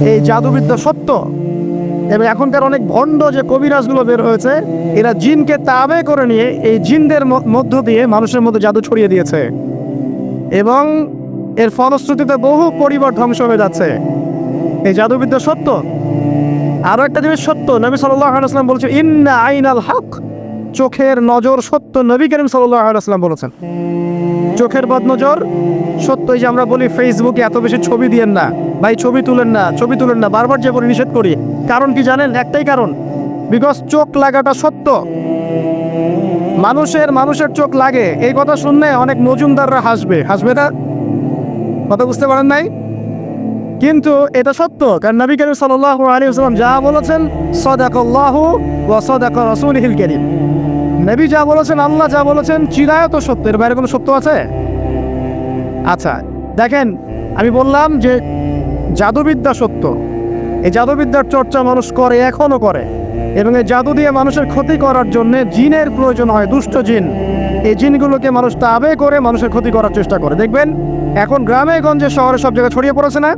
এই জাদুবিদ্যা সত্য। এবং এখনকার অনেক ভণ্ড যে কবিরাজগুলো বের হয়েছে, এরা জিনকে তাবে করে নিয়ে এই জিনদের মধ্য দিয়ে মানুষের মধ্যে জাদু ছড়িয়ে দিয়েছে। এবং এর ফলশ্রুতিতে বহু পরিবার ধ্বংস হয়ে যাচ্ছে। এই জাদুবিদ্যা সত্য। আরও একটা জিনিস সত্য, নবী সাল্লাহ বলছে, ইন্না আইনাল হক। চোখের নজর সত্য নবী করিম সাল্লাহ আলাইসলাম বলেছেন। চোখের বদনজর সত্য এই যে আমরা বলি ফেসবুকে এত বেশি ছবি দিয়েন না, ভাই ছবি তুলেন না, ছবি তুলেন না, বারবার যে বলি নিষেধ করি। কারণ কি জানেন? একটাই কারণ বিকজ চোখ লাগাটা সত্য। মানুষের মানুষের চোখ লাগে। এই কথা শুনলে অনেক মজুমদাররা হাসবে। হাসবে না কথা বুঝতে পারেন নাই? কিন্তু এটা সত্য, কারণ নবী করিম সাল্লাল্লাহু আলাইহি ওয়াসাল্লাম যা বলেছেন, সাদাকাল্লাহু ওয়া সাদাকা রাসূলুল কারীম। নবী যা বলেছেন, আল্লাহ যা বলেছেন, চিরায়ত সত্য এর বাইরে কোনো সত্য আছে? আচ্ছা দেখেন, আমি বললাম যে জাদুবিদ্যা সত্য। এই জাদুবিদ্যার চর্চা মানুষ করে, এখনও করে। এবং এই জাদু দিয়ে মানুষের ক্ষতি করার জন্য জিনের প্রয়োজন হয়, দুষ্ট জিন। এই জিনগুলোকে মানুষ তাবে করে মানুষের ক্ষতি করার চেষ্টা করে। দেখবেন, এখন গ্রামে, গঞ্জে, শহরে সব জায়গায় ছড়িয়ে পড়েছে না?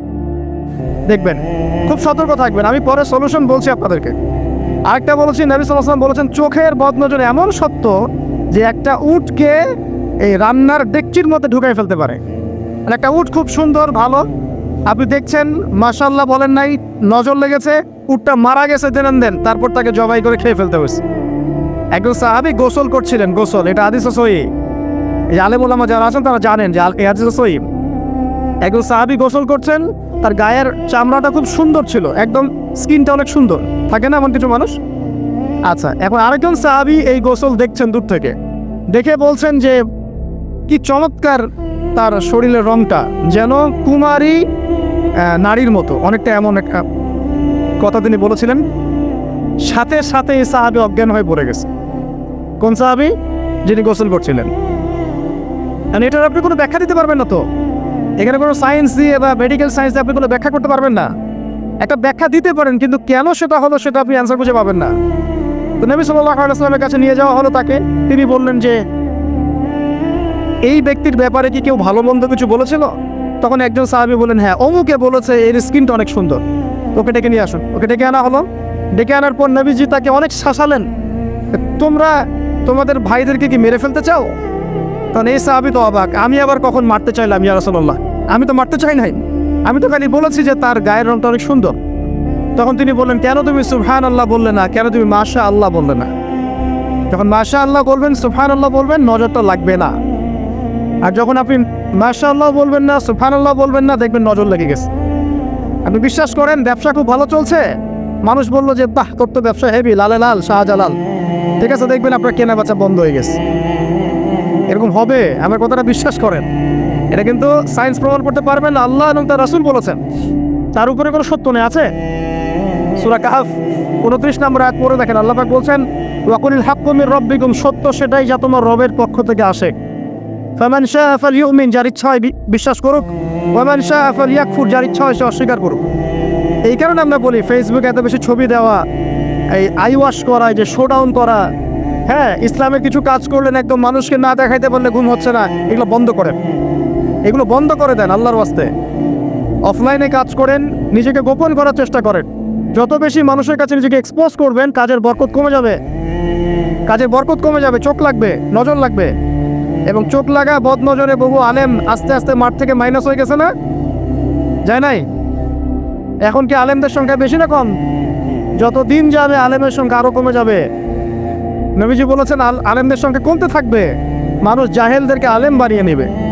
দেখবেন, খুব সতর্ক থাকবেন। আমি পরে সলিউশন বলছি আপনাদেরকে। আরেকটা বলেছি, নবী সাল্লাম বলেছেন, চোখের বদনজর এমন সত্য যে একটা উটকে এই রান্নার ডেকচির মধ্যে ঢুকাই ফেলতে পারে। আর একটা উট খুব সুন্দর, ভালো। আপনি দেখছেন মাশাল্লাহ বলেন নাই, নজর লেগেছে, উটটা মারা গেছে দেন দেন, তারপর তাকে জবাই করে খেয়ে ফেলতে হয়েছে। একজন সাহাবি গোসল করছিলেন, গোসল, এটা আদিস সই এই আলেমুলামা যারা আছেন, তারা জানেন যে এই আদিস সই একজন সাহাবি গোসল করছেন, তার গায়ের চামড়াটা খুব সুন্দর ছিল, একদম স্কিনটা অনেক সুন্দর। থাকে না এমন কিছু মানুষ? আচ্ছা এখন আরেকজন সাহাবি এই গোসল দেখছেন দূর থেকে। দেখে বলছেন যে, কি চমৎকার তার শরীরের রংটা, যেন কুমারী নারীর মতো। অনেকটা এমন একটা কথা তিনি বলেছিলেন। সাথে সাথে এই সাহাবি অজ্ঞান হয়ে পড়ে গেছে। কোন সাহাবি? যিনি গোসল করছিলেন। আর এটার আপনি কোনো ব্যাখ্যা দিতে পারবেন না তো? এখানে কোনো সায়েন্স দিয়ে বা মেডিকেল সায়েন্স দিয়ে আপনি কোনো ব্যাখ্যা করতে পারবেন না? একটা ব্যাখ্যা দিতে পারেন, কিন্তু কেন সেটা হলো সেটা আপনি অ্যান্সার খুঁজে পাবেন না। তো নবী সাল্লাহ কাছে নিয়ে যাওয়া হলো তাকে। তিনি বললেন যে, এই ব্যক্তির ব্যাপারে কি কেউ ভালো মন্দ কিছু বলেছিল? তখন একজন সাহাবি বলেন হ্যাঁ অমুকে বলেছে, এর স্কিনটা অনেক সুন্দর। ওকে ডেকে নিয়ে আসুন। ওকে ডেকে আনা হলো। ডেকে আনার পর নবীজি তাকে অনেক শাসালেন। তোমরা, তোমাদের ভাইদেরকে কি মেরে ফেলতে চাও? তখন এই সাহাবি তো অবাক, আমি আবার কখন মারতে চাইলাম ইয়া রাসূলুল্লাহ? আমি তো মারতে চাই নাই। আমি তো খালি বলেছি যে তার গায়ের রংটা অনেক সুন্দর। তখন তিনি বললেন, কেন তুমি সুবহান আল্লাহ বললে না? কেন তুমি মাশা আল্লাহ বললে না? যখন মাশা আল্লাহ বলবেন সুবহান আল্লাহ বলবেন নজরটা লাগবে না। আর যখন আপনি মাশা আল্লাহ বলবেন না সুবহান আল্লাহ বলবেন না, দেখবেন নজর লেগে গেছে। আপনি বিশ্বাস করেন, ব্যবসা খুব ভালো চলছে? মানুষ বলল যে, বাহ, তোর তো ব্যবসা হেভি লালে লাল, শাহজালাল। ঠিক আছে, দেখবেন আপনার কেনা বেচা বন্ধ হয়ে গেছে। এরকম হবে, আমার কথাটা বিশ্বাস করেন। এটা কিন্তু সায়েন্স প্রমাণ করতে পারবেন, আল্লাহ এবং তার রাসুল বলেছেন। তার উপরে কোনো সত্য নেই, আছে? সুরা কাহাফ উনত্রিশ নম্বর আয়াত পরে দেখেন, আল্লাহ পাক বলছেন ওয়াকুলিল হাক্কুমির রব্বিকুম সত্য সেটাই যা তোমার রবের পক্ষ থেকে আসে। ফামান শাহ ফাল ইউমিন যার ইচ্ছা হয় বিশ্বাস করুক। ওয়ামান শাহ ফাল ইয়াকফুর যার ইচ্ছা হয় সে অস্বীকার করুক। এই কারণে আমরা বলি ফেসবুকে এত বেশি ছবি দেওয়া, এই আই ওয়াশ করা যে শো ডাউন করা হ্যাঁ ইসলামের কিছু কাজ করলেন, একদম মানুষকে না দেখাইতে পারলে ঘুম হচ্ছে না, এগুলো বন্ধ করেন। এগুলো বন্ধ করে দেন আল্লাহর ওয়াস্তে। অফলাইনে কাজ করেন, নিজেকে গোপন করার চেষ্টা করেন। যত বেশি মানুষের কাছে নিজেকে এক্সপোজ করবেন, কাজের বরকত কমে যাবে। কাজের বরকত কমে যাবে, চোখ লাগবে, নজর লাগবে। এবং চোখ লাগা বদ নজরে বহু আলেম আস্তে আস্তে মাঠ থেকে মাইনাস হয়ে গেছে না? যায় নাই? এখন কি আলেমদের সংখ্যা বেশি না কম? যত দিন যাবে, আলেমের সংখ্যা আরও কমে যাবে। নবীজি বলেছেন, আল আলেমদের সংখ্যা কমতে থাকবে। মানুষ জাহেলদেরকে আলেম বানিয়ে নেবে।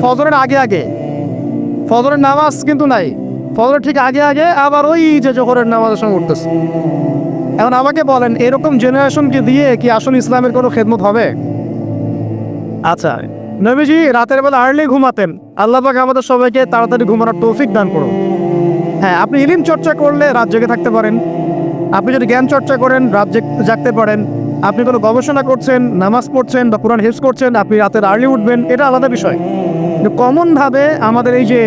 ফজরের আগে আগে। ফজরের নামাজ কিন্তু নাই। ফজরের ঠিক আগে আগে আবার ওই যে জোহরের নামাজের সঙ্গে উঠতেছে। এখন আমাকে বলেন, এরকম জেনারেশনকে দিয়ে কি আসল ইসলামের কোনো খেদমত হবে? আচ্ছা নবীজি রাতের বেলা আর্লি ঘুমাতেন। আল্লাহ আমাদের সবাইকে তাড়াতাড়ি ঘুমানোর তৌফিক দান করুন। হ্যাঁ আপনি ইলিম চর্চা করলে রাত জেগে থাকতে পারেন। আপনি যদি জ্ঞান চর্চা করেন, রাত জেগ- জাগতে পারেন। আপনি কোনো গবেষণা করছেন, নামাজ পড়ছেন বা কোরআন হেফজ করছেন, আপনি রাতের আর্লি উঠবেন, এটা আলাদা বিষয়। কিন্তু কমনভাবে আমাদের এই যে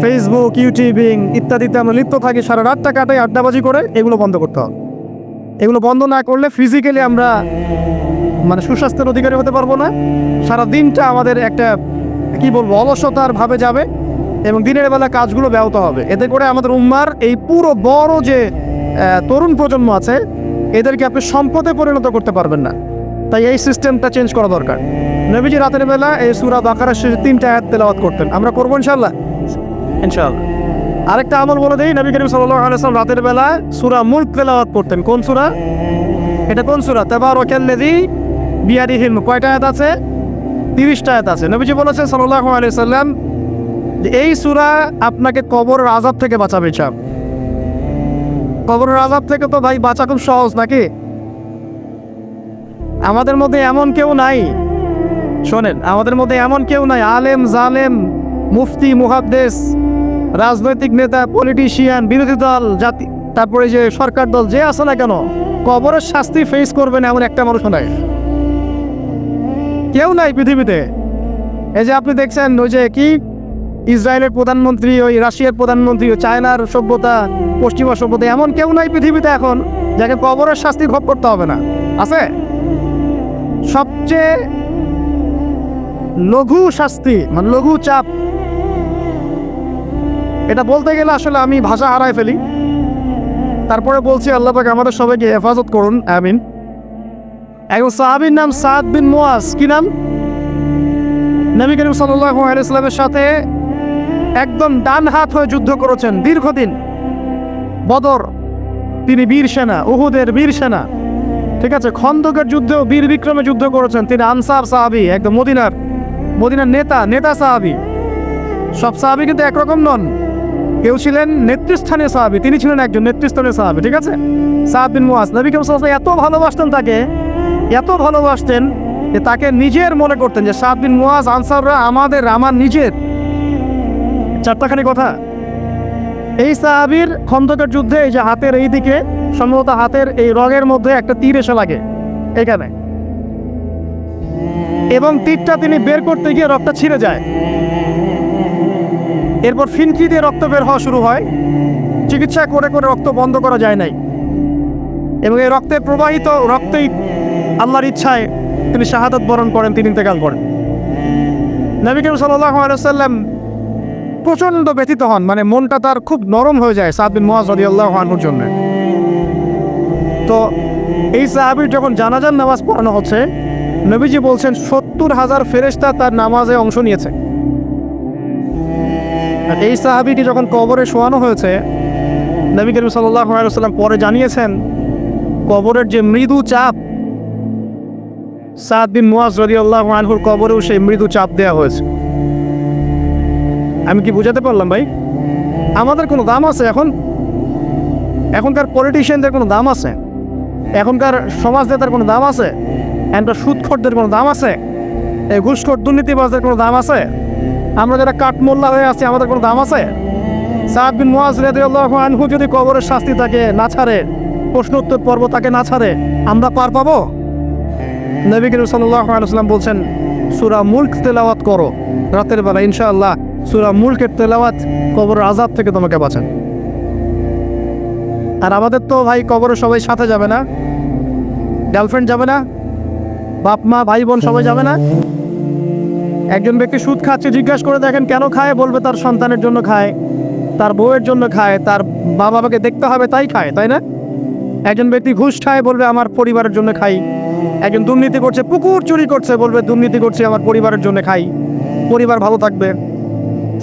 ফেসবুক ইউটিউবিং ইত্যাদিতে আমরা লিপ্ত থাকি, সারা রাতটা কাটাই আড্ডাবাজি করে, এগুলো বন্ধ করতে হবে। এগুলো বন্ধ না করলে ফিজিক্যালি আমরা মানে সুস্বাস্থ্যের অধিকারী হতে পারব না। সারা দিনটা আমাদের একটা, কি বলব, অলসতার ভাবে যাবে এবং দিনের বেলা কাজগুলো ব্যাহত হবে। এতে করে আমাদের উম্মার এই পুরো বড় যে তরুণ প্রজন্ম আছে এদেরকে আপনি সম্পদে পরিণত করতে পারবেন না। তাই এই সিস্টেমটা চেঞ্জ করা দরকার। নবীজি রাতের বেলা এই সুরা বাকারের শেষে তিনটা আয়াত তেলাওয়াত করতেন। আমরা করব ইনশাল্লাহ ইনশাল্লাহ আরেকটা আমল বলে দিই নবী করিম সাল্লাহ আলাইসলাম রাতের বেলা সুরা মুল্ক তেলাওয়াত করতেন। কোন সুরা? এটা কোন সুরা? তেবার ওকেল্লেদি বিয়ারি হিলম কয়টা আয়াত আছে? তিরিশটা আয়াত আছে। নবীজি বলেছেন সাল্লাহ আলি সাল্লাম এই সুরা আপনাকে কবর আজাব থেকে বাঁচাবে চাপ কবরের আজাব থেকে তো ভাই বাঁচা খুব সহজ, নাকি? আমাদের মধ্যে এমন কেউ নাই। শোনেন, আমাদের মধ্যে এমন কেউ নাই, আলেম, জালেম, মুফতি, মুহাদ্দেস, রাজনৈতিক নেতা, পলিটিশিয়ান, বিরোধী দল, জাতি, তারপরে যে সরকার দল, যে আছে না কেন, কবরের শাস্তি ফেস করবেন এমন একটা মানুষ নাই। কেউ নাই পৃথিবীতে। এই যে আপনি দেখছেন, ওই যে কি? ইসরায়েলের প্রধানমন্ত্রী ওই রাশিয়ার প্রধানমন্ত্রী চায়নার সভ্যতা, পশ্চিমা সভ্যতা, এমন কেউ নাই পৃথিবীতে এখন যাকে কবরের শাস্তি ভোগ করতে হবে না। আছে? সবচেয়ে লঘু শাস্তি মানে লঘু চাপ। এটা বলতে গেলে আসলে আমি ভাষা হারায় ফেলি। তারপরে বলছি, আল্লাহ আমাদের সবাইকে হেফাজত করুন, আমিন। একজন সাহাবির নাম সাদ বিন মোয়াজ, কি নাম? নবী করিম সাল্লাল্লাহু আলাইহি সাল্লামের সাথে একদম ডান হাত হয়ে যুদ্ধ করেছেন দীর্ঘদিন। বদর, তিনি বীর সেনা, উহুদের বীর সেনা। ঠিক আছে, খন্দকের যুদ্ধেও বীর বিক্রমে যুদ্ধ করেছেন। তিনি আনসার সাহাবি, একদম মদিনার মদিনার নেতা নেতা সাহাবি। সব সাহাবি কিন্তু একরকম নন। কেউ ছিলেন নেতৃস্থানীয় সাহাবি, তিনি ছিলেন একজন নেতৃস্থানীয় সাহাবি, ঠিক আছে? সাহাব বিন মুয়াজ, নবী কেউ এত ভালোবাসতেন তাকে, এত ভালোবাসতেন যে তাকে নিজের মনে করতেন যে সাহাব বিন মুয়াজ, আনসাররা আমাদের, আমার নিজের। চারটাখানি কথা। এই সাহাবির খন্দকের যুদ্ধে এই যে হাতের এই দিকে, সম্ভবত হাতের এই রগের মধ্যে একটা তীর এসে লাগে এখানে। এবং তীরটা তিনি বের করতে গিয়ে রক্তটা ছিঁড়ে যায়। এরপর ফিনকি দিয়ে রক্ত বের হওয়া শুরু হয়। চিকিৎসা করে করে রক্ত বন্ধ করা যায় নাই। এবং এই রক্তে প্রবাহিত, রক্তেই আল্লাহর ইচ্ছায় তিনি শাহাদত বরণ করেন, তিনি ইন্তেকাল করেন। নবী সাল্লাম প্রচণ্ড ব্যথিত হন মানে মনটা তার খুব নরম হয়ে যায় সাদ বিন মোয়াজ আল্লাহ আনহুর জন্য। তো এই সাহাবির যখন জানাজার নামাজ পড়ানো হচ্ছে, নবীজি বলছেন, সত্তর হাজার ফেরেশতা তার নামাজে অংশ নিয়েছে। আর এই সাহাবিটি যখন কবরে শোয়ানো হয়েছে, নবী করিম সাল্লাম পরে জানিয়েছেন, কবরের যে মৃদু চাপ, সাদ বিন মুয়াজ রদিয়াল্লাহ আনহুর কবরেও সেই মৃদু চাপ দেওয়া হয়েছে। আমি কি বুঝাতে পারলাম ভাই? আমাদের কোনো দাম আছে এখন? এখনকার পলিটিশিয়ানদের কোনো দাম আছে? এখনকার সমাজ নেতার কোনো দাম আছে? এখনকার সুদখোরদের কোনো দাম আছে? এই ঘুষখোর দুর্নীতিবাজদের কোনো দাম আছে? আমরা যারা কাঠমোল্লা হয়ে আছি, আমাদের কোনো দাম আছে? রাদিয়াল্লাহু আনহু যদি কবরের শাস্তি তাকে না ছাড়ে, প্রশ্ন উত্তর পর্ব তাকে না ছাড়ে, আমরা পার পাবো? নবী সাল্লাল্লাহু আলাইহি বলছেন, সুরা মুলক তেলাওয়াত করো, রাতের বেলা ইনশাআল্লাহ সূরা মুলকের তেলাওয়াত কবর আযাব থেকে তোমাকে বাঁচান। আর আমাদের তো ভাই কবরে সবাই সাথে যাবে না। গার্লফ্রেন্ড যাবে না। বাপ, মা, ভাই, বোন সবাই যাবে না। একজন ব্যক্তি সুদ খাচ্ছে, জিজ্ঞাসা করে দেখেন কেন খায়? বলবে তার সন্তানের জন্য খায়, তার বউয়ের জন্য খায়, তার মা বাবাকে দেখতে হবে, তাই খায়, তাই না? একজন ব্যক্তি ঘুষ খায়, বলবে আমার পরিবারের জন্য খাই। একজন দুর্নীতি করছে, পুকুর চুরি করছে, বলবে দুর্নীতি করছে, আমার পরিবারের জন্য খাই। পরিবার ভালো থাকবে।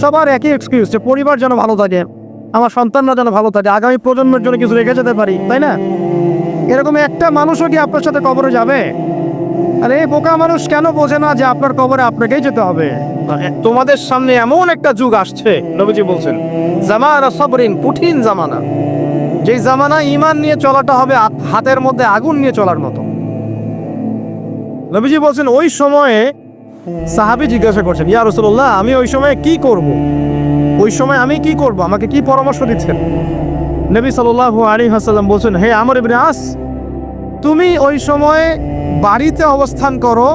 সবার একই এক্সকিউজ যে পরিবার যেন ভালো থাকে, আমার সন্তানরা যেন ভালো থাকে, আগামী প্রজন্মের জন্য কিছু রেখে যেতে পারি, তাই না? এরকম একটা মানুষও কি আপনার সাথে কবরে যাবে? আরে, এই বোকা মানুষ কেন বোঝে না যে আপনার কবরে আপনাকেই যেতে হবে? তোমাদের সামনে এমন একটা যুগ আসছে, নবীজি বলছেন, জামানা সবরিন, কঠিন জামানা। যেই জামানা ইমান নিয়ে চলাটা হবে হাতের মধ্যে আগুন নিয়ে চলার মতো। নবীজি বলছেন, ওই সময়ে সাহাবি জিজ্ঞাসা করছেন, ইয়া রসুল্লাহ আমি ওই সময় কি করব। ওই সময় আমি কি করব? আমাকে কি পরামর্শ দিচ্ছেন? নবী সাল্লাল্লাহু আলী হাসাল্লাম বলছেন, হে আমর ইবনে আস, তুমি ওই সময়ে বাড়িতে অবস্থান করো,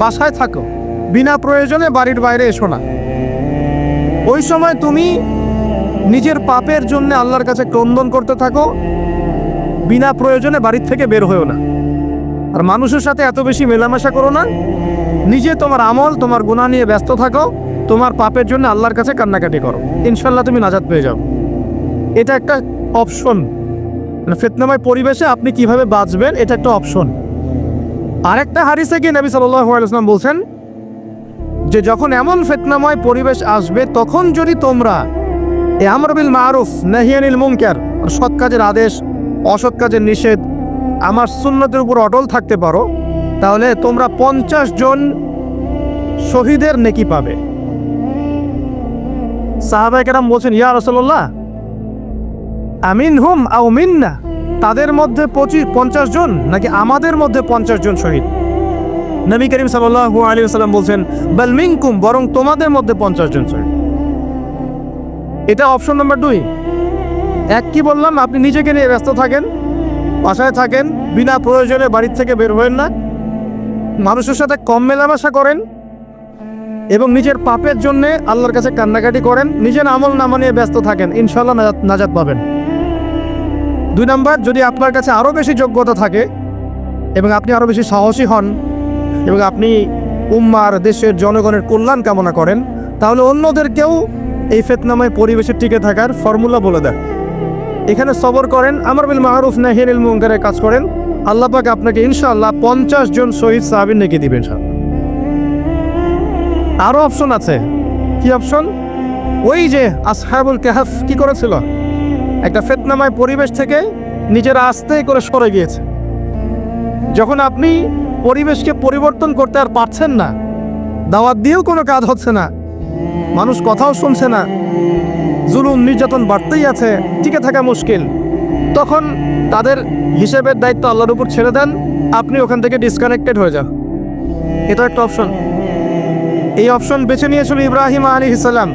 বাসায় থাকো। বিনা প্রয়োজনে বাড়ির বাইরে এসো না। ওই সময় তুমি নিজের পাপের জন্য আল্লাহর কাছে ক্রন্দন করতে থাকো, বিনা প্রয়োজনে বাড়ির থেকে বের হয়েও না। আর মানুষের সাথে এত বেশি মেলামেশা করো না নিজে তোমার আমল, তোমার গুণা নিয়ে ব্যস্ত থাকো, তোমার পাপের জন্য আল্লাহর কাছে কান্নাকাটি করো। ইনশাল্লাহ তুমি নাজাদ পেয়ে যাও। এটা একটা অপশন। মানে ফেতনাময় পরিবেশে আপনি কীভাবে বাঁচবেন, এটা একটা অপশন। আরেকটা হারিসে গিয়ে নবী সাল্লাম বলছেন, যে যখন এমন ফেতনাময় পরিবেশ আসবে, তখন যদি তোমরা এ আমরবিল মারুফ নাহিয়ানিল মুমকার সৎ কাজের আদেশ, অসৎ কাজের নিষেধ, আমার সুন্নতের উপর অটল থাকতে পারো তাহলে তোমরা পঞ্চাশ জন শহীদের নেকি পাবে। সাহাবাই কেরাম বলছেন, ইয়া রসল্লাহ আমিন হুম আও মিন্না, তাদের মধ্যে পঁচিশ পঞ্চাশ জন নাকি আমাদের মধ্যে পঞ্চাশ জন শহীদ? নবী করিম সাল্লাল্লাহু আলী সাল্লাম বলছেন, বাল মিনকুম, বরং তোমাদের মধ্যে পঞ্চাশ জন শহীদ। এটা অপশন নাম্বার দুই। এক, কি বললাম? আপনি নিজেকে নিয়ে ব্যস্ত থাকেন, বাসায় থাকেন, বিনা প্রয়োজনে বাড়ির থেকে বের হবেন না। মানুষের সাথে কম মেলামেশা করেন এবং নিজের পাপের জন্যে আল্লাহর কাছে কান্নাকাটি করেন, নিজের আমল নামা নিয়ে ব্যস্ত থাকেন ইনশাল্লাহ নাজাত পাবেন। দুই নাম্বার, যদি আপনার কাছে আরও বেশি যোগ্যতা থাকে এবং আপনি আরও বেশি সাহসী হন এবং আপনি উম্মার, দেশের জনগণের কল্যাণ কামনা করেন, তাহলে অন্যদেরকেও এই ফেতনাময় পরিবেশে টিকে থাকার ফর্মুলা বলে দেন। এখানে সবর করেন, আমার বিল মাহরুফ নাহিনুল মুঙ্কারের কাজ করেন। আল্লাহ পাক আপনাকে ইনশাআল্লাহ পঞ্চাশ জন শহীদ সাহাবিন নেকি দিবেন সব আরও অপশন আছে। কি অপশন ওই যে আসহাবুল কেহাফ কি করেছিল? একটা ফেতনাময় পরিবেশ থেকে নিজের আস্তে করে সরে গিয়েছে। যখন আপনি পরিবেশকে পরিবর্তন করতে আর পারছেন না, দাওয়াত দিয়েও কোনো কাজ হচ্ছে না, মানুষ কথাও শুনছে না, জুলুম, নির্যাতন বাড়তেই আছে, টিকে থাকা মুশকিল। তখন তাদের হিসেবের দায়িত্ব আল্লাহর উপর ছেড়ে দেন, আপনি ওখান থেকে ডিসকানেক্টেড হয়ে যান। এটা একটা অপশন এই অপশন বেছে নিয়েছিল ইব্রাহিম আলী ইসাল্লাম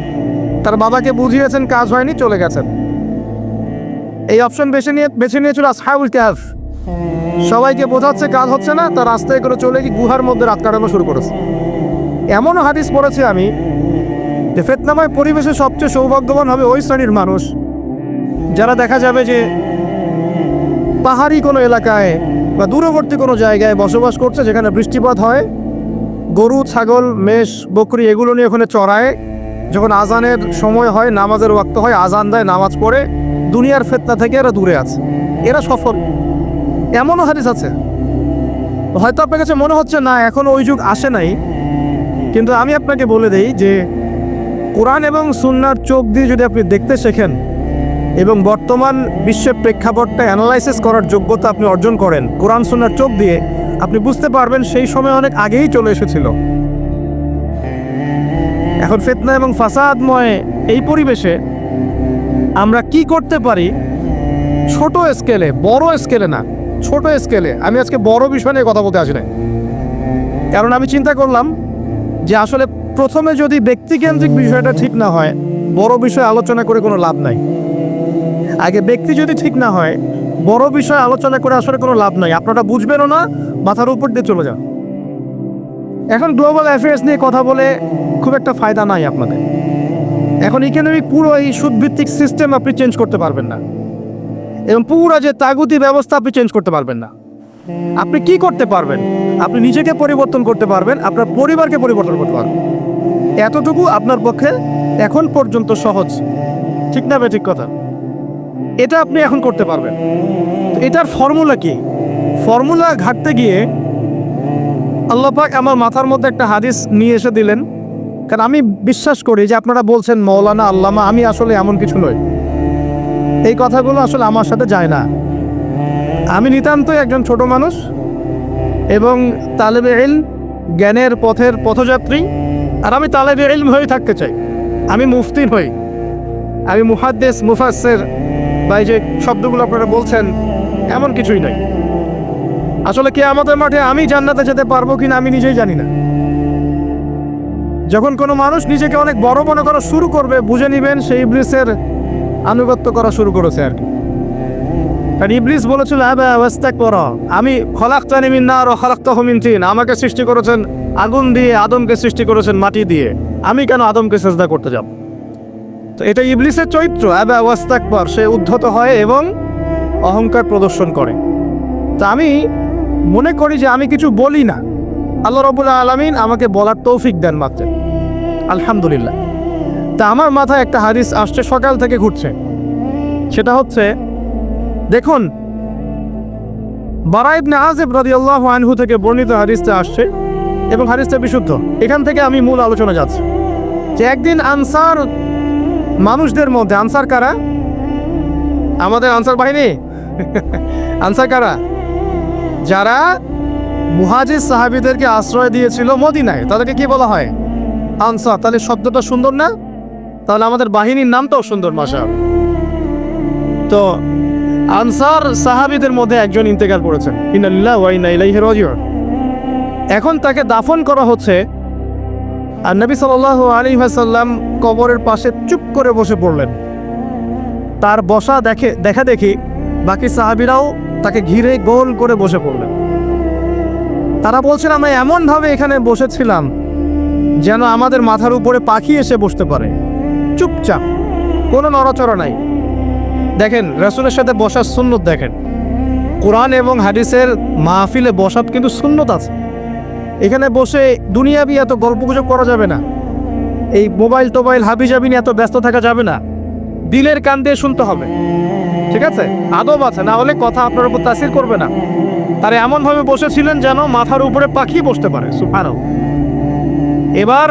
তার বাবাকে বুঝিয়েছেন, কাজ হয়নি, চলে গেছেন। এই অপশন বেছে নিয়ে বেছে নিয়েছিল আসহাবুল ক্যাফ সবাইকে বোঝাচ্ছে, কাজ হচ্ছে না তার রাস্তায় করে চলে গিয়ে গুহার মধ্যে রাত কাটানো শুরু করেছে। এমনও হাদিস পড়েছি আমি, যে ফেতনাময় পরিবেশে সবচেয়ে সৌভাগ্যবান হবে ওই শ্রেণির মানুষ, যারা দেখা যাবে যে পাহাড়ি কোনো এলাকায় বা দূরবর্তী কোনো জায়গায় বসবাস করছে, যেখানে বৃষ্টিপাত হয়, গরু, ছাগল, মেষ, বকরি এগুলো নিয়ে ওখানে চড়ায়। যখন আজানের সময় হয়, নামাজের ওয়াক্ত হয়, আজান দেয়, নামাজ পড়ে, দুনিয়ার ফেতনা থেকে এরা দূরে আছে। এরা সফল। এমনও হাদিস আছে। হয়তো আপনার কাছে মনে হচ্ছে, না এখনও ওই যুগ আসে নাই। কিন্তু আমি আপনাকে বলে দেই যে, কোরআন এবং সুন্নার চোখ দিয়ে যদি আপনি দেখতে শেখেন এবং বর্তমান বিশ্বের প্রেক্ষাপটটা অ্যানালাইসিস করার যোগ্যতা আপনি অর্জন করেন। কোরআন সুন্নার চোখ দিয়ে আপনি বুঝতে পারবেন সেই সময় অনেক আগেই চলে এসেছিল। এখন ফেতনা এবং ফাসাদময় এই পরিবেশে আমরা কি করতে পারি? ছোট স্কেলে বড় স্কেলে না, ছোট স্কেলে আমি আজকে বড় বিষয় নিয়ে কথা বলতে আসি না কারণ আমি চিন্তা করলাম যে আসলে প্রথমে যদি ব্যক্তিকেন্দ্রিক বিষয়টা ঠিক না হয়, বড় বিষয় আলোচনা করে কোনো লাভ নাই। আগে ব্যক্তি যদি ঠিক না হয়, বড় বিষয় আলোচনা করে আসলে কোনো লাভ নাই। আপনারা বুঝবেনও না, মাথার উপর দিয়ে চলে যান। এখন গ্লোবাল অ্যাফেয়ার্স নিয়ে কথা বলে খুব একটা ফায়দা নাই আপনাদের। এখন ইকোনমিক পুরো এই সুদভিত্তিক সিস্টেম আপনি চেঞ্জ করতে পারবেন না। এবং পুরো যে তাগুতি ব্যবস্থা আপনি চেঞ্জ করতে পারবেন না। আপনি কি করতে পারবেন? আপনি নিজেকে পরিবর্তন করতে পারবেন, আপনার পরিবারকে পরিবর্তন করতে পারবেন। এতটুকু আপনার পক্ষে এখন পর্যন্ত সহজ। ঠিক না ঠিক কথা? এটা আপনি এখন করতে পারবেন। এটার ফর্মুলা কি? ফর্মুলা ঘাটতে গিয়ে আল্লাহ পাক আমার মাথার মধ্যে একটা হাদিস নিয়ে এসে দিলেন। কারণ আমি বিশ্বাস করি যে আপনারা বলছেন, মৌলানা, আল্লামা, আমি আসলে এমন কিছু নই। এই কথাগুলো আসলে আমার সাথে যায় না। আমি নিতান্তই একজন ছোট মানুষ এবং তালেবে ইল জ্ঞানের পথের পথযাত্রী, আর আমি তালেবে ইলম হয়ে থাকতে চাই। আমি মুফতি হই আমি মুহাদ্দেস মুফাসের বা এই যে শব্দগুলো আপনারা বলছেন, এমন কিছুই নাই। আসলে কে আমাদের মাঠে আমি জান্নাতে যেতে পারব কিনা আমি নিজেই জানি না। যখন কোনো মানুষ নিজেকে অনেক বড় মনে করা শুরু করবে, বুঝে নেবেন সেই ইবলিসের আনুগত্য করা শুরু করেছে আর কি। কারণ ইবলিস বলেছিল, আবা ওয়াস্তাক আমি খলাক্তানি মিন খলাক্তাহু মিন তিন। আমাকে সৃষ্টি করেছেন আগুন দিয়ে, আদমকে সৃষ্টি করেছেন মাটি দিয়ে। আমি কেন আদমকে সেজদা করতে যাব? তো এটা ইবলিসের চরিত্র, আবা ওয়াস্তাকবার। সে উদ্ধত হয় এবং অহংকার প্রদর্শন করে। তা আমি মনে করি যে আমি কিছু বলি না। আল্লাহ রবুল্লা আলমিন আমাকে বলার তৌফিক দেন মাত্র। আলহামদুলিল্লাহ। তা আমার মাথায় একটা হাদিস আসছে, সকাল থেকে ঘুরছে। সেটা হচ্ছে, দেখুন বারাইবনে আজেব রাদিয়াল্লাহু আনহু থেকে বর্ণিত হাদিসটা আসছে এবং হাদিসটা বিশুদ্ধ। এখান থেকে আমি মূল আলোচনা যাচ্ছি। যে একদিন আনসার মানুষদের মধ্যে আনসার কারা? আমাদের আনসার বাহিনী? আনসার কারা? যারা মুহাজির সাহাবিদেরকে আশ্রয় দিয়েছিল মদিনায়, তাদেরকে কি বলা হয়? আনসার। তাহলে শব্দটা সুন্দর না? তাহলে আমাদের বাহিনীর নামটাও সুন্দর মাসা তো আনসার সাহাবিদের মধ্যে একজন ইন্তেকাল করেছেন। এখন তাকে দাফন করা হচ্ছে আর নবী সাল্লাল্লাহু আলাইহি ওয়াসাল্লাম কবরের পাশে চুপ করে বসে পড়লেন। তার বসা দেখে দেখা দেখি বাকি সাহাবিরাও তাকে ঘিরে গোল করে বসে পড়লেন। তারা বলছেন, আমরা এমনভাবে এখানে বসেছিলাম যেন আমাদের মাথার উপরে পাখি এসে বসতে পারে। চুপচাপ, কোনো নড়াচড়া নাই। দেখেন, রাসূলের সাথে বসার সুন্নত দেখেন। কোরআন এবং হাদিসের মাহফিলে বসার কিন্তু সুন্নত আছে। এখানে বসে দুনিয়াবি এত গল্পগুজব করা যাবে না। এই মোবাইল টোবাইল হাবি জাবি নিয়ে এত ব্যস্ত থাকা যাবে না। দিলের কান দিয়ে শুনতে হবে। ঠিক আছে? আদব আছে, না হলে কথা আপনার উপর তাসির করবে না। তারা এমনভাবে বসেছিলেন যেন মাথার উপরে পাখি বসতে পারে। সুফানো এবার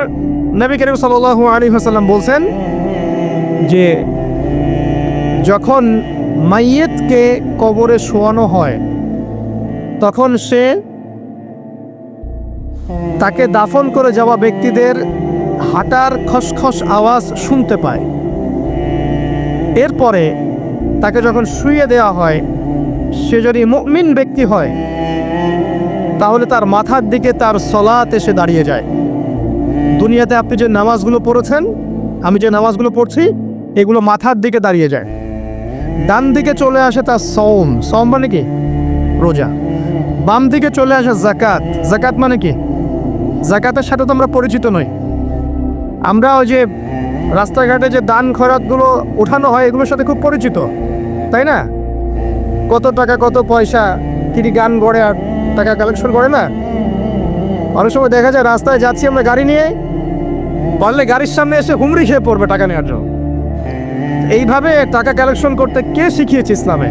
নবী করিম সাল্লাল্লাহু আলাইহি ওয়াসাল্লাম বলছেন যে, যখন মাইয়েতকে কবরে শোয়ানো হয়, তখন সে তাকে দাফন করে যাওয়া ব্যক্তিদের হাঁটার খসখস আওয়াজ শুনতে পায়। এরপরে তাকে যখন শুয়ে দেওয়া হয়, সে যদি মুমিন ব্যক্তি হয়, তাহলে তার মাথার দিকে তার সলাত এসে দাঁড়িয়ে যায়। দুনিয়াতে আপনি যে নামাজগুলো পড়েছেন, আমি যে নামাজগুলো পড়ছি, এগুলো মাথার দিকে দাঁড়িয়ে যায়। ডান দিকে চলে আসে তার সৌম সৌম মানে কি? রোজা। বাম দিকে চলে আসে জাকাত। জাকাত মানে কি? জাকাতের সাথে তো আমরা পরিচিত নই। আমরা ওই যে রাস্তাঘাটে যে দান খরাতগুলো উঠানো হয়, এগুলোর সাথে খুব পরিচিত, তাই না? কত টাকা, কত পয়সা তিনি গান গড়ে আর টাকা কালেকশন করে না? অনেক সময় দেখা যায় রাস্তায় যাচ্ছি আমরা গাড়ি নিয়ে, পারলে গাড়ির সামনে এসে হুমড়ি খেয়ে পড়বে টাকা নেওয়ার জন্য। এইভাবে টাকা কালেকশন করতে কে শিখিয়েছে ইসলামে?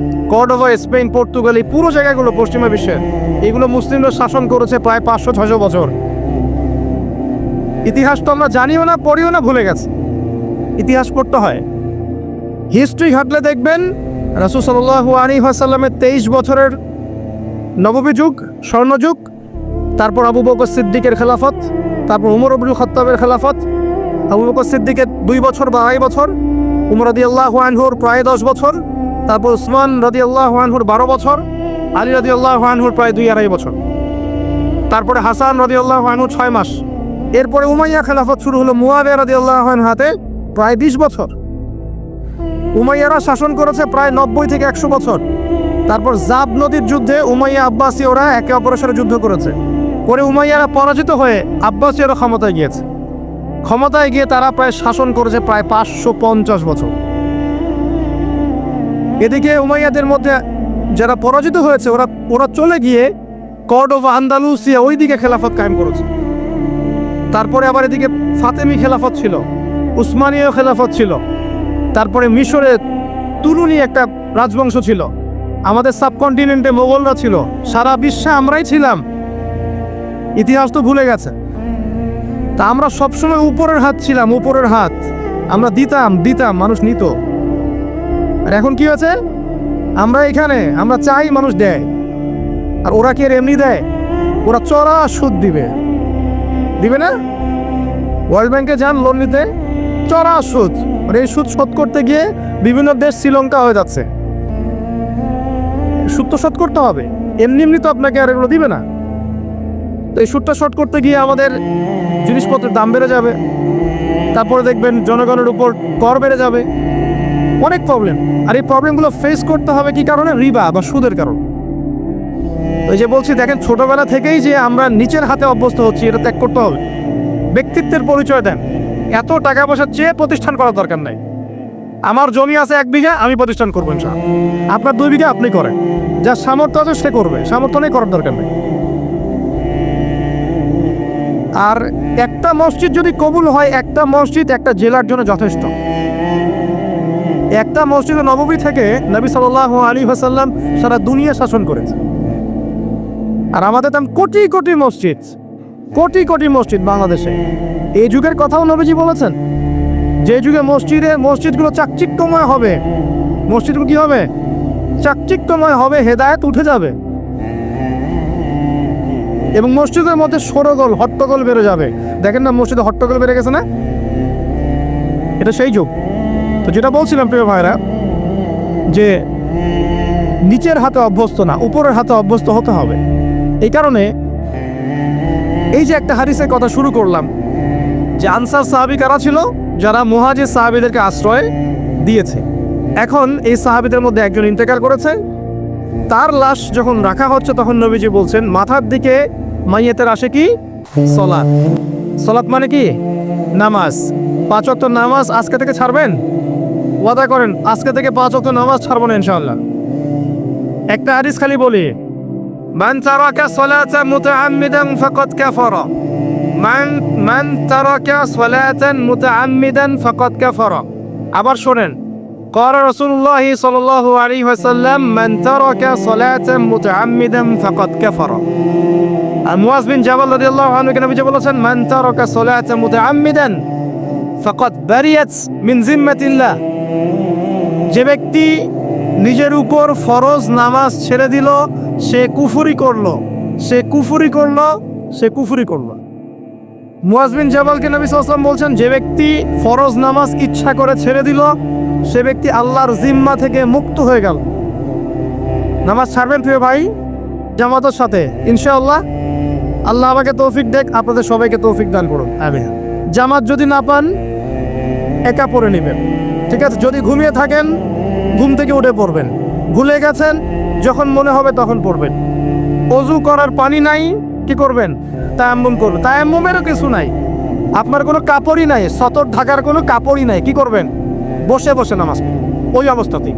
কর্ডোভা স্পেন পর্তুগাল এই পুরো জায়গাগুলো পশ্চিমা বিশ্বের। এগুলো মুসলিমরা শাসন করেছে প্রায় পাঁচশো ছশো বছর। ইতিহাস তো আমরা জানিও না, পড়িও না, ভুলে গেছে। ইতিহাস পড়তে হয়। হিস্ট্রি ঘাটলে দেখবেন, রাসুল সাল্লাহু আলী আসাল্লামের তেইশ বছরের নবমী যুগ স্বর্ণযুগ তারপর আবু বকর সিদ্দিকের খেলাফত, তারপর উমর আবুল খত্তাবের খেলাফত, আবু বকর সিদ্দিকের দুই বছর বা আড়াই বছর, উমর রদি আল্লাহ আনহুর প্রায় দশ বছর তারপর উসমান রদি আল্লাহ আনহুর বারো বছর, আলী রদি আল্লাহ আনহুর প্রায় দুই আড়াই বছর। তারপরে হাসান রদি আল্লাহ আনহু ছয় মাস। এরপরে উমাইয়া খেলাফত শুরু হলো মুয়াবিয়া রদি আল্লাহ হাতে প্রায় বিশ বছর। উমাইয়ারা শাসন করেছে প্রায় নব্বই থেকে একশো বছর। তারপর জাব নদীর যুদ্ধে উমাইয়া আব্বাসী ওরা একে অপরের সাথে যুদ্ধ করেছে। পরে উমাইয়ারা পরাজিত হয়ে আব্বাসীয়রা ক্ষমতায় গিয়েছে। ক্ষমতায় গিয়ে তারা প্রায় শাসন করেছে প্রায় পাঁচশো পঞ্চাশ বছর। এদিকে উমাইয়াদের মধ্যে যারা পরাজিত হয়েছে, ওরা ওরা চলে গিয়ে কর্ডোভা আন্দালুসিয়া ওই দিকে খেলাফত কায়েম করেছে। তারপরে আবার এদিকে ফাতেমি খেলাফত ছিল, উসমানীয় খেলাফত ছিল, তারপরে মিশরে তুলুনি একটা রাজবংশ ছিল, আমাদের সাবকন্টিনেন্টে মোগলরা ছিল, সারা বিশ্বে আমরাই ছিলাম। ইতিহাস তো ভুলে গেছে। তা আমরা সবসময় উপরের হাত ছিলাম, উপরের হাত। আমরা দিতাম দিতাম, মানুষ নিত। আর এখন কি হয়েছে? আমরা এখানে, আমরা চাই মানুষ দেয়। আর ওরা কি এমনি দেয়? ওরা চড়া সুদ দিবে। দিবে না? ওয়ার্ল্ড ব্যাংকে যান লোন নিতে। চড়া সুদ। আর এই সুদ শোধ করতে গিয়ে বিভিন্ন দেশ শ্রীলঙ্কা হয়ে যাচ্ছে। সুদ তো শোধ করতে হবে। এমনি এমনি তো আপনাকে আর এগুলো দিবে না। তো এই সুদটা শোধ করতে গিয়ে আমাদের জিনিসপত্রের দাম বেড়ে যাবে। তারপরে দেখবেন জনগণের উপর কর বেড়ে যাবে। অনেক প্রবলেম আর এই প্রবলেমগুলো ফেস করতে হবে কি কারণে? রিবা বা সুদের কারণ। ওই যে বলছি, দেখেন ছোটবেলা থেকেই যে আমরা নিচের হাতে অভ্যস্ত হচ্ছি, এটা ত্যাগ করতে হবে। ব্যক্তিত্বের পরিচয় দেন। এত টাকা পয়সা চেয়ে প্রতিষ্ঠান করার দরকার নাই। আমার জমি আছে এক বিঘা, আমি প্রতিষ্ঠান করব ইনশাল আপনার দুই বিঘা আপনি করেন। যার সামর্থ্য আছে সে করবে। সামর্থ্য নেই, করার দরকার নেই। আর একটা মসজিদ যদি কবুল হয়, একটা মসজিদ একটা জেলার জন্য যথেষ্ট। একটা মসজিদ নবমী থেকে নবী সাল্লাহ আলী হাসাল্লাম সারা দুনিয়া শাসন করেছে। আর আমাদের তেমন কোটি কোটি মসজিদ, কোটি কোটি মসজিদ বাংলাদেশে। এই যুগের কথাও নবীজি বলেছেন, যে যুগে মসজিদে, মসজিদগুলো চাকচিক্যময় হবে। মসজিদগুলো কি হবে? চাকচিক্যময় হবে, হেদায়েত উঠে যাবে। এবং মসজিদের মধ্যে সরগোল, হট্টগোল বেড়ে যাবে। দেখেন না মসজিদে হট্টগোল বেড়ে গেছে না? এটা সেই যুগ। তো যেটা বলছিলাম প্রিয় ভাইরা, যে নিচের হাতে অভ্যস্ত না, উপরের হাতে অভ্যস্ত হতে হবে। এই কারণে এই যে একটা হারিসের কথা শুরু করলাম, যে আনসার সাহাবি কারা ছিল? যারা মুহাজির সাহাবিদেরকে আশ্রয় দিয়েছে। এখন এই সাহাবিদের মধ্যে একজন ইন্তেকার করেছে। তার লাশ যখন রাখা হচ্ছে, তখন নবীজি বলছেন, মাথার দিকে মাইয়েতের আসে কি? সলাৎ। সলাৎ মানে কি? নামাজ। পাঁচ নামাজ আজকে থেকে ছাড়বেন? ওয়াদা করেন আজকে থেকে পাঁচ অক্ট নামাজ ছাড়বো না ইনশাআল্লাহ একটা হাদিস খালি বলি মান তারাকা সালাতান মুতাআম্মিদান ফাকাদ কাফারা মান মান তারাকা সালাতান মুতাআম্মিদান ফাকাদ কাফারা আবার শুনেন قال رسول الله صلى الله عليه وسلم من ترك صلاة متعمدا فقد كفر মুয়াজ বিন জাবাল রাদিয়াল্লাহু আনহু কেন নবী বলেছেন মান তারাকা সালাতা মুতাআম্মিদান ফাকাদ বারিয়াত মিন জিম্মাতিল্লাহ যে ব্যক্তি নিজের উপর ফরজ নামাজ ছেড়ে দিল সে কুফুরি করল। সে কুফুরি করল সে কুফুরি করল। মুয়াজ বিন জাবালকে নবী সাল্লাল্লাহু বলছেন যে ব্যক্তি ফরজ নামাজ ইচ্ছা করে ছেড়ে দিল সে ব্যক্তি আল্লাহর জিম্মা থেকে মুক্ত হয়ে গেল। নামাজ ছাড়বেন প্রিয় ভাই জামাতের সাথে ইনশাআল্লাহ। আল্লাহ আমাকে তৌফিক দেখ আপনাদের সবাইকে তৌফিক দান করুন। আমিন। জামাত যদি না পান একা পড়ে নেবেন। ঠিক আছে, যদি ঘুমিয়ে থাকেন, ঘুম থেকে উঠে পড়বেন। ভুলে গেছেন, যখন মনে হবে তখন পড়বেন। অজু করার পানি নাই, কি করবেন? তায়াম্মুম করবেন তায়াম্মুমেরও কিছু নাই। আপনার কোনো কাপড়ই নাই, সতর ঢাকার কোনো কাপড়ই নাই, কি করবেন? বসে বসে নামাজ ওই অবস্থাতেই।